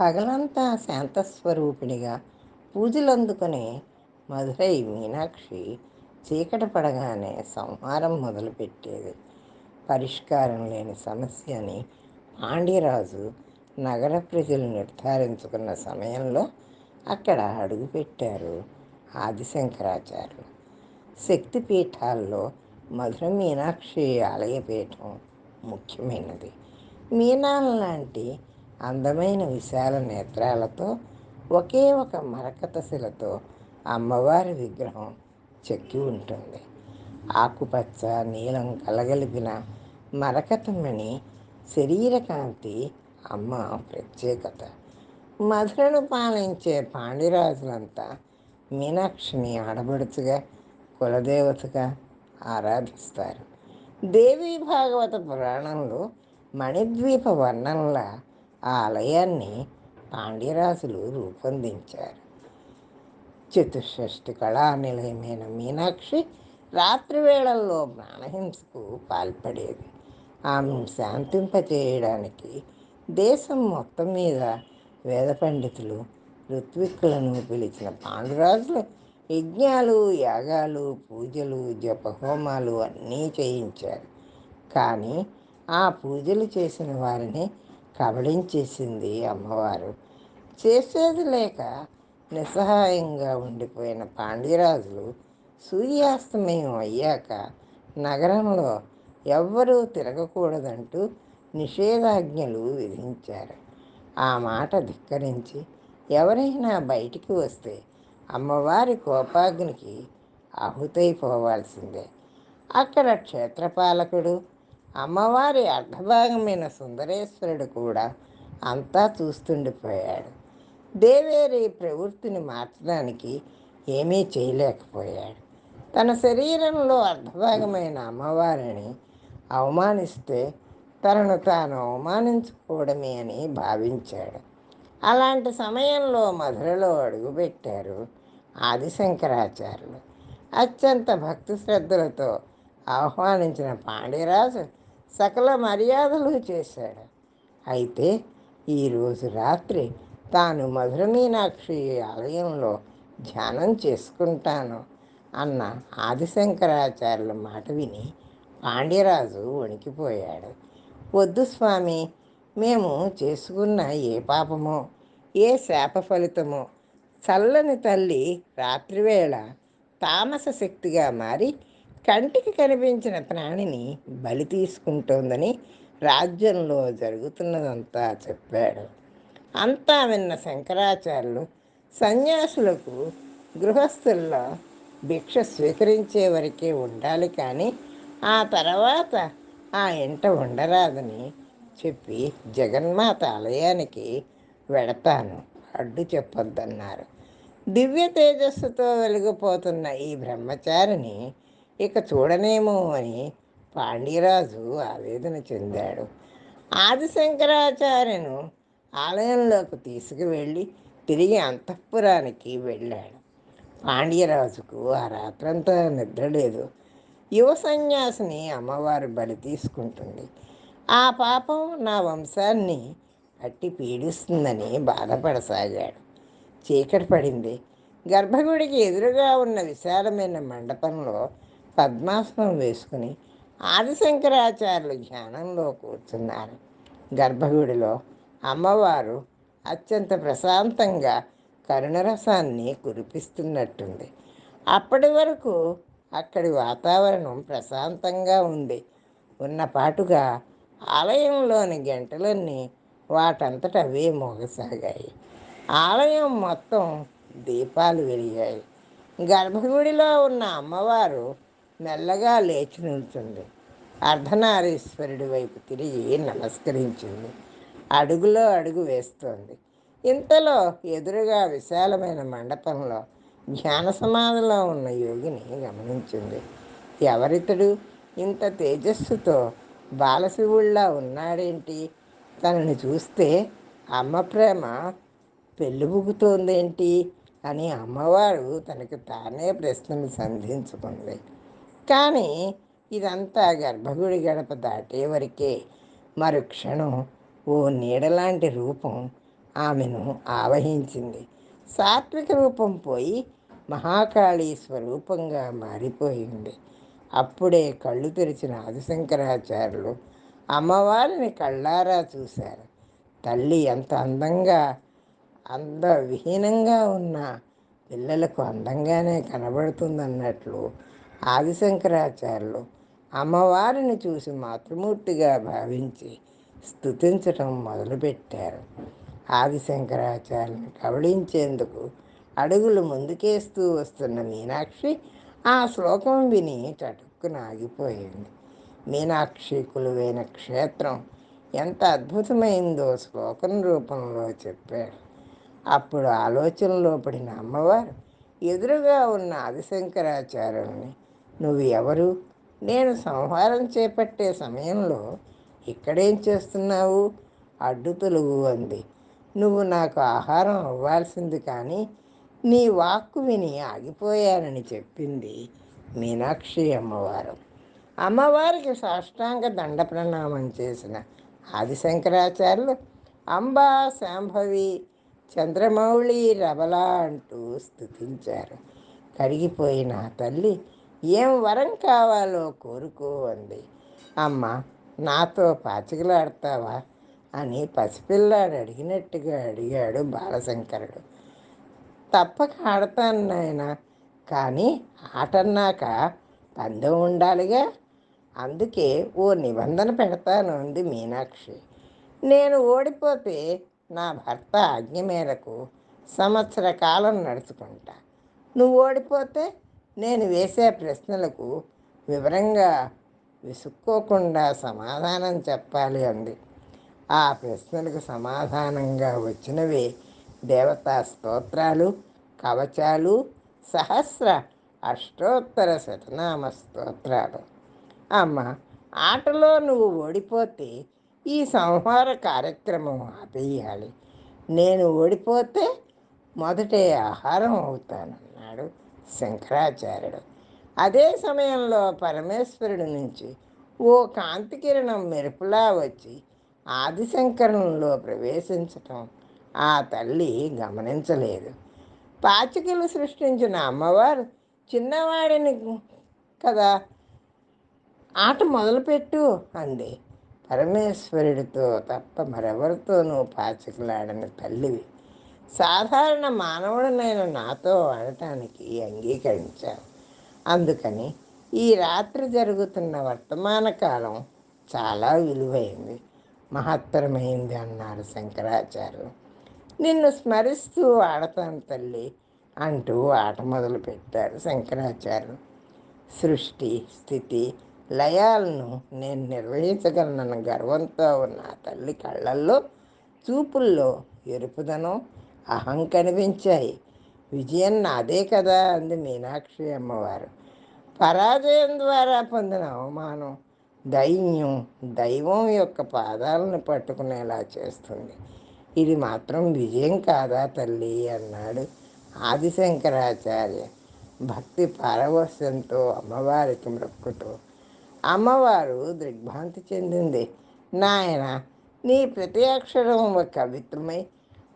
పగలంతా శాంతస్వరూపిణిగా పూజలందుకునే మధురై మీనాక్షి చీకటి పడగానే సంహారం మొదలుపెట్టేది. పరిష్కారం లేని సమస్య అని పాండ్యరాజు నగర ప్రజలు నిర్ధారించుకున్న సమయంలో అక్కడ అడుగుపెట్టారు ఆదిశంకరాచార్యులు. శక్తిపీఠాల్లో మధుర మీనాక్షి ఆలయపీఠం ముఖ్యమైనది. మీనాల లాంటి అందమైన విశాల నేత్రాలతో ఒకే ఒక మరకత శిలతో అమ్మవారి విగ్రహం చెక్కి ఉంటుంది. ఆకుపచ్చ నీలం కలగలిపిన మరకతమణి శరీరకాంతి అమ్మ ప్రత్యేకత. మధురను పాలించే పాండిరాజులంతా మీనాక్షిని ఆడబడుచుగా కులదేవతగా ఆరాధిస్తారు. దేవీ భాగవత పురాణంలో మణిద్వీప వర్ణంలా ఆ ఆలయాన్ని పాండ్యరాజులు రూపొందించారు. చతుషష్ఠి కళా నిలయమైన మీనాక్షి రాత్రి వేళల్లో ప్రాణహింసకు పాల్పడేది. ఆమెను శాంతింపచేయడానికి దేశం మొత్తం మీద వేద పండితులు ఋత్విక్కులను పిలిచిన పాండురాజులు యజ్ఞాలు యాగాలు పూజలు జపహోమాలు అన్నీ చేయించారు. కానీ ఆ పూజలు చేసిన వారిని కబళించేసింది అమ్మవారు. చేసేది లేక నిస్సహాయంగా ఉండిపోయిన పాండ్యరాజులు సూర్యాస్తమయం అయ్యాక నగరంలో ఎవ్వరూ తిరగకూడదంటూ నిషేధాజ్ఞలు విధించారు. ఆ మాట ధిక్కరించి ఎవరైనా బయటికి వస్తే అమ్మవారి కోపాగ్నికి ఆహుతైపోవాల్సిందే అక్కడ క్షేత్రపాలకుడు అమ్మవారి అర్ధభాగమైన సుందరేశ్వరుడు కూడా అంతా చూస్తుండిపోయాడు. దేవేరి ప్రవృత్తిని మార్చడానికి ఏమీ చేయలేకపోయాడు. తన శరీరంలో అర్ధభాగమైన అమ్మవారిని అవమానిస్తే తనను తాను అవమానించుకోవడమే అని భావించాడు. అలాంటి సమయంలో మధురలో అడుగుపెట్టారు ఆదిశంకరాచార్యులు. అత్యంత భక్తి శ్రద్ధలతో ఆహ్వానించిన పాండ్యరాజు సకల మర్యాదలు చేశాడు. అయితే ఈరోజు రాత్రి తాను మధుర మీనాక్షి ఆలయంలో ధ్యానం చేసుకుంటాను అన్న ఆదిశంకరాచార్యుల మాట విని పాండ్యరాజు వణికిపోయాడు. వద్దు స్వామి మేము చేసుకున్న ఏ పాపమో ఏ శాప ఫలితమో చల్లని తల్లి రాత్రివేళ తామస శక్తిగా మారి కంటికి కనిపించిన ప్రాణిని బలి తీసుకుంటోందని రాజ్యంలో జరుగుతున్నదంతా చెప్పాడు. అంతా విన్న శంకరాచార్యులు సన్యాసులకు గృహస్థుల్లో భిక్ష స్వీకరించే వరకే ఉండాలి కానీ ఆ తర్వాత ఆ ఇంట ఉండరాదని చెప్పి జగన్మాత ఆలయానికి వెడతాను అడ్డు చెప్పొద్దన్నారు. దివ్య తేజస్సుతో వెలిగిపోతున్న ఈ బ్రహ్మచారిని ఇక చూడనేమో అని పాండ్యరాజు ఆవేదన చెందాడు. ఆదిశంకరాచార్యను ఆలయంలోకి తీసుకువెళ్ళి తిరిగి అంతఃపురానికి వెళ్ళాడు. పాండ్యరాజుకు ఆ రాత్రంతా నిద్ర లేదు. యువ సన్యాసిని అమ్మవారు బలి తీసుకుంటుంది. ఆ పాపం నా వంశాన్ని పట్టి పీడిస్తుందని బాధపడసాగాడు. చీకటి పడింది. గర్భగుడికి ఎదురుగా ఉన్న విశాలమైన మండపంలో పద్మాసనం వేసుకుని ఆదిశంకరాచార్యులు ధ్యానంలో కూర్చున్నారు. గర్భగుడిలో అమ్మవారు అత్యంత ప్రశాంతంగా కరుణరసాన్ని కురిపిస్తున్నట్టుంది. అప్పటి వరకు అక్కడి వాతావరణం ప్రశాంతంగా ఉంది. ఉన్నపాటుగా ఆలయంలోని గంటలన్నీ వాటంతట అవే మోగసాగాయి. ఆలయం మొత్తం దీపాలు వెలిగాయి. గర్భగుడిలో ఉన్న అమ్మవారు మెల్లగా లేచి నిల్చుంది అర్ధనారీశ్వరుడి వైపు తిరిగి నమస్కరించింది. అడుగులో అడుగు వేస్తోంది. ఇంతలో ఎదురుగా విశాలమైన మండపంలో ధ్యాన సమాధిలో ఉన్న యోగిని గమనించింది. ఎవరితడు? ఇంత తేజస్సుతో బాలశివుళ్ళ ఉన్నాడేంటి? తనని చూస్తే అమ్మ ప్రేమ పెళ్ళిబుగుతోందేంటి? అని అమ్మవారు తనకు తానే ప్రశ్నలు సంధించుకుంది. కానీ ఇదంతా గర్భగుడి గడప దాటే వరకే. మరుక్షణం ఓ నీడలాంటి రూపం ఆమెను ఆవహించింది. సాత్విక రూపం పోయి మహాకాళీ స్వరూపంగా మారిపోయింది. అప్పుడే కళ్ళు తెరిచిన ఆదిశంకరాచార్యులు అమ్మవారిని కళ్ళారా చూశారు. తల్లి ఎంత అందంగా అందవిహీనంగా ఉన్న పిల్లలకు అందంగానే కనబడుతుందన్నట్లు ఆదిశంకరాచార్యులు అమ్మవారిని చూసి మాతృమూర్తిగా భావించి స్థుతించటం మొదలుపెట్టారు. ఆదిశంకరాచార్యుని కబళించేందుకు అడుగులు ముందుకేస్తూ వస్తున్న మీనాక్షి ఆ శ్లోకం విని చటుక్కున ఆగిపోయింది. మీనాక్షి కులువైన క్షేత్రం ఎంత అద్భుతమైందో శ్లోకం రూపంలో చెప్పాడు. అప్పుడు ఆలోచనలో పడిన అమ్మవారు ఎదురుగా ఉన్న ఆదిశంకరాచార్యుల్ని నువ్వు ఎవరు నేను సంహారం చేపట్టే సమయంలో ఇక్కడేం చేస్తున్నావు? అడ్డు తొలుగు అంది. నువ్వు నాకు ఆహారం అవ్వాల్సింది కానీ నీ వాక్కు విని ఆగిపోయానని చెప్పింది మీనాక్షి అమ్మవారు. అమ్మవారికి సాష్టాంగ దండ ప్రణామం చేసిన ఆదిశంకరాచార్యులు అంబా శాంభవి చంద్రమౌళి రబల అంటూ స్థుతించారు. కరిగిపోయిన తల్లి ఏం వరం కావాలో కోరుకో అంది అమ్మ నాతో పాచికలాడతావా? అని పసిపిల్లాడు అడిగినట్టుగా అడిగాడు బాలశంకరుడు. తప్పక ఆడతాను నాయన కానీ ఆటన్నాక పందెం ఉండాలిగా. అందుకే ఓ నిబంధన పెడతాను అంది మీనాక్షి. నేను ఓడిపోతే నా భర్త ఆజ్ఞ మేరకు సంవత్సర కాలం నడుచుకుంటా. నువ్వు ఓడిపోతే నేను వేసే ప్రశ్నలకు వివరంగా విసుక్కోకుండా సమాధానం చెప్పాలి అంది. ఆ ప్రశ్నలకు సమాధానంగా వచ్చినవే దేవతా స్తోత్రాలు కవచాలు సహస్ర అష్టోత్తర శతనామ స్తోత్రాలు. అమ్మ ఆటలో నువ్వు ఓడిపోతే ఈ సంహార కార్యక్రమం ఆపేయాలి. నేను ఓడిపోతే మొదటే ఆహారం అవుతానన్నాడు. శంకరాచార్యుడు. అదే సమయంలో పరమేశ్వరుడి నుంచి ఓ కాంతి కిరణం మెరుపులా వచ్చి ఆదిశంకరంలో ప్రవేశించటం ఆ తల్లి గమనించలేదు. పాచికలు సృష్టించిన అమ్మవారు చిన్నవాడిని కదా ఆట మొదలుపెట్టు అంది. పరమేశ్వరుడితో తప్ప మరెవరితోనూ పాచికలాడని తల్లివి సాధారణ మానవుడినైన నాతో ఆడటానికి అంగీకరించారు. అందుకని ఈ రాత్రి జరుగుతున్న వర్తమాన కాలం చాలా విలువైంది. మహత్తరమైంది అన్నారు శంకరాచార్యులు నిన్ను స్మరిస్తూ ఆడతాను తల్లి అంటూ ఆట మొదలు పెట్టారు శంకరాచార్యులు సృష్టి స్థితి లయాలను నేను నిర్వహించగలనన్న గర్వంతో ఉన్న తల్లి కళ్ళల్లో చూపుల్లో ఎరుపుదనం అహం కనిపించాయి విజయం నాదే కదా అంది మీనాక్షి అమ్మవారు. పరాజయం ద్వారా పొందిన అవమానం దైన్యం దైవం యొక్క పాదాలను పట్టుకునేలా చేస్తుంది. ఇది మాత్రం విజయం కాదా తల్లి అన్నాడు ఆదిశంకరాచార్య. భక్తి పారవస్యంతో అమ్మవారికి మొక్కుతూ అమ్మవారు దిగ్భ్రాంతి చెందింది. నాయన నీ ప్రతి అక్షరం ఒక కవిత్వమై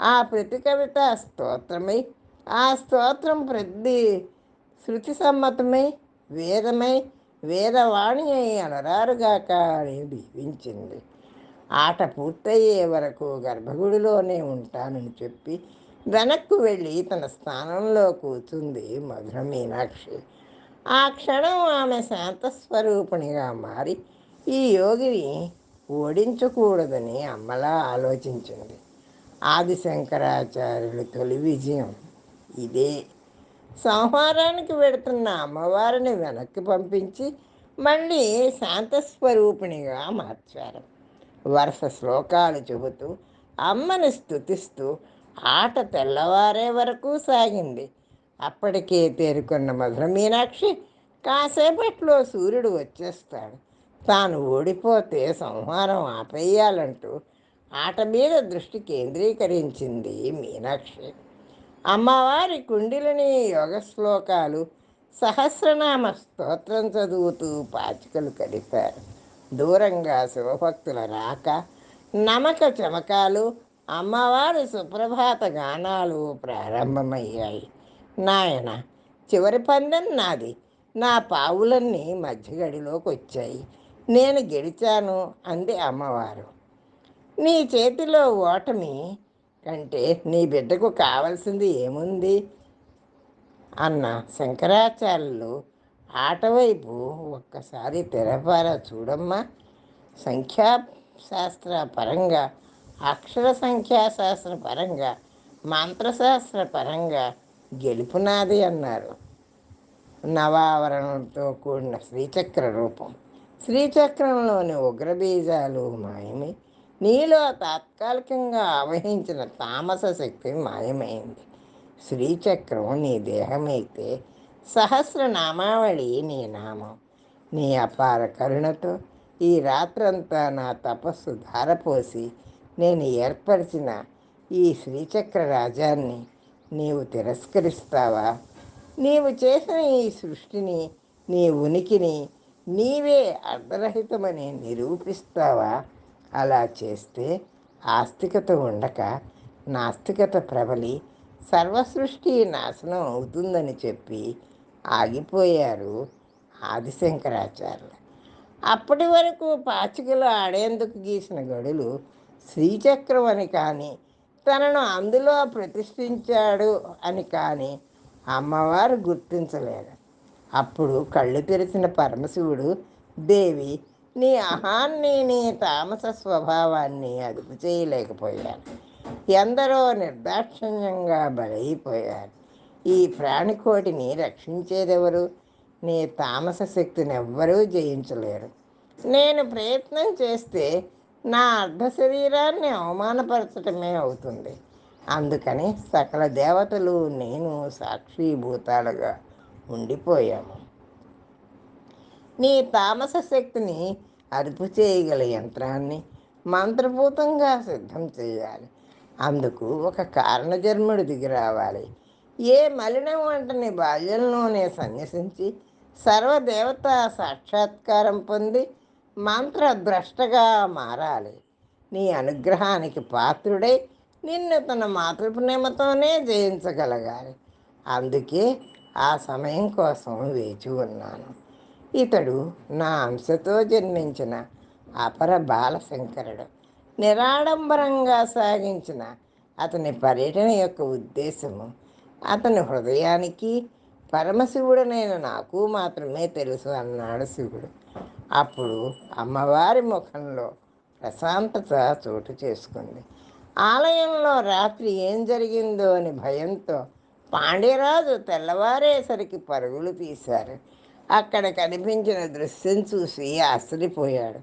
ఆ ప్రతి కవిత స్తోత్రమై ఆ స్తోత్రం ప్రతి శృతి సమ్మతమై వేదమై వేదవాణి అయి అనరారుగాక అని దీవించింది. ఆట పూర్తయ్యే వరకు గర్భగుడిలోనే ఉంటానని చెప్పి వెనక్కు వెళ్ళి తన స్థానంలో కూర్చుంది మధుర మీనాక్షి. ఆ క్షణం ఆమె శాంతస్వరూపిణిగా మారి ఈ యోగిని ఓడించకూడదని అమ్మలా ఆలోచించింది. ఆదిశంకరాచార్యుల తొలి విజయం ఇదే. సంహారానికి వెడుతున్న అమ్మవారిని వెనక్కి పంపించి మళ్ళీ శాంతస్వరూపిణిగా మార్చారు. వరుస శ్లోకాలు చెబుతూ అమ్మని స్థుతిస్తూ ఆట తెల్లవారే వరకు సాగింది. అప్పటికే తేరుకున్న మధుర మీనాక్షి కాసేపట్లో సూర్యుడు వచ్చేస్తాడు. తాను ఓడిపోతే సంహారం ఆపేయాలంటూ ఆట మీద దృష్టి కేంద్రీకరించింది మీనాక్షి. అమ్మవారి కుండిలని యోగ శ్లోకాలు సహస్రనామ స్తోత్రం చదువుతూ పాచికలు కడిపారు. దూరంగా శివభక్తుల రాక నమక చమకాలు అమ్మవారి సుప్రభాత గానాలు ప్రారంభమయ్యాయి. నాయన చివరి పందెం నాది. నా పావులన్నీ మధ్యగడిలోకి వచ్చాయి నేను గెలిచాను అంది అమ్మవారు. నీ చేతిలో ఓటమి కంటే నీ బిడ్డకు కావలసింది ఏముంది? అన్న శంకరాచార్యులు ఆటవైపు ఒక్కసారి తెరపార చూడమ్మా. సంఖ్యాశాస్త్ర పరంగా అక్షర సంఖ్యాశాస్త్ర పరంగా మంత్రశాస్త్ర పరంగా గెలుపునాది అన్నారు. నవావరణంతో కూడిన శ్రీచక్ర రూపం. శ్రీచక్రంలోని ఉగ్రబీజాలు మాయమే నీలో తాత్కాలికంగా ఆవహించిన తామస శక్తి మాయమైంది. శ్రీచక్రం నీ దేహమైతే సహస్రనామావళి నీ నామం. నీ అపార కరుణతో ఈ రాత్రంతా నా తపస్సు ధారపోసి నేను ఏర్పరిచిన ఈ శ్రీచక్ర రాజాన్ని నీవు తిరస్కరిస్తావా? నీవు చేసిన ఈ సృష్టిని నీ ఉనికిని నీవే అర్ధరహితమని నిరూపిస్తావా? అలా చేస్తే ఆస్తికత ఉండక నాస్తికత ప్రబలి సర్వసృష్టి నాశనం అవుతుందని చెప్పి ఆగిపోయారు ఆదిశంకరాచార్యులు. అప్పటి వరకు పాచికలు ఆడేందుకు గీసిన గడులు శ్రీచక్రం అని కానీ తనను అందులో ప్రతిష్ఠించాడు అని కానీ అమ్మవారు గుర్తించలేదు. అప్పుడు కళ్ళు తెరిచిన పరమశివుడు దేవి నీ అహాన్ని నీ తామస స్వభావాన్ని అదుపు చేయలేకపోయాను. ఎందరో నిర్దాక్షిణ్యంగా బలైపోయారు. ఈ ప్రాణికోటిని రక్షించేదెవరు? నీ తామస శక్తిని ఎవ్వరూ జయించలేరు. నేను ప్రయత్నం చేస్తే నా అర్ధ శరీరాన్ని అవమానపరచటమే అవుతుంది. అందుకని సకల దేవతలు నేను సాక్షిభూతాలుగా ఉండిపోయాము. నీ తామస శక్తిని అదుపు చేయగల యంత్రాన్ని మంత్రభూతంగా సిద్ధం చేయాలి. అందుకు ఒక కారణజన్ముడు దిగి రావాలి. ఏ మలినం వంటని బాల్యంలోనే సన్యసించి సర్వదేవత సాక్షాత్కారం పొంది మంత్రద్రష్టగా మారాలి. నీ అనుగ్రహానికి పాత్రుడై నిన్ను తన మాతృప్రేమతోనే జయించగలగాలి. అందుకే ఆ సమయం కోసం వేచి ఉన్నాను. ఇతడు నా అంశతో జన్మించిన అపర బాలశంకరుడు. నిరాడంబరంగా సాగించిన అతని పర్యటన యొక్క ఉద్దేశము అతని హృదయానికి పరమశివుడనైన నాకు మాత్రమే తెలుసు అన్నాడు శివుడు. అప్పుడు అమ్మవారి ముఖంలో ప్రశాంతత చోటు చేసుకుంది. ఆలయంలో రాత్రి ఏం జరిగిందో అని భయంతో పాండ్యరాజు తెల్లవారేసరికి పరుగులు తీశారు. అక్కడ కనిపించిన దృశ్యం చూసి ఆశ్చర్యపోయాడు.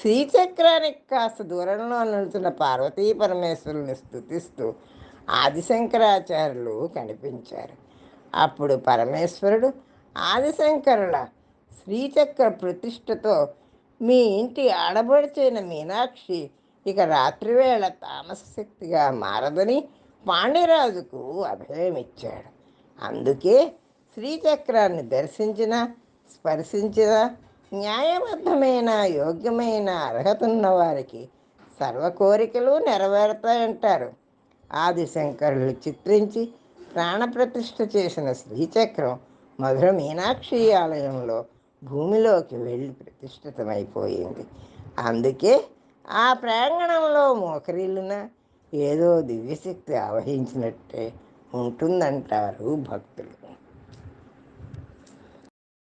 శ్రీచక్రానికి కాస్త దూరంలో నిలుచున్న పార్వతీ పరమేశ్వరుని స్థుతిస్తూ ఆదిశంకరాచార్యులు కనిపించారు. అప్పుడు పరమేశ్వరుడు ఆదిశంకరుల శ్రీచక్ర ప్రతిష్టతో మీ ఇంటి ఆడబడిచైన మీనాక్షి ఇక రాత్రివేళ తామస శక్తిగా మారదని పాండ్యరాజుకు అభయమిచ్చాడు. అందుకే శ్రీచక్రాన్ని దర్శించిన స్పర్శించిన న్యాయబద్ధమైన యోగ్యమైన అర్హత ఉన్న వారికి సర్వ కోరికలు నెరవేరుతాయంటారు. ఆదిశంకరులు చిత్రించి ప్రాణప్రతిష్ఠ చేసిన శ్రీచక్రం మధుర మీనాక్షి ఆలయంలో భూమిలోకి వెళ్ళి ప్రతిష్ఠితమైపోయింది. అందుకే ఆ ప్రాంగణంలో మోకరిల్లున ఏదో దివ్యశక్తి ఆవహించినట్టే ఉంటుందంటారు భక్తులు.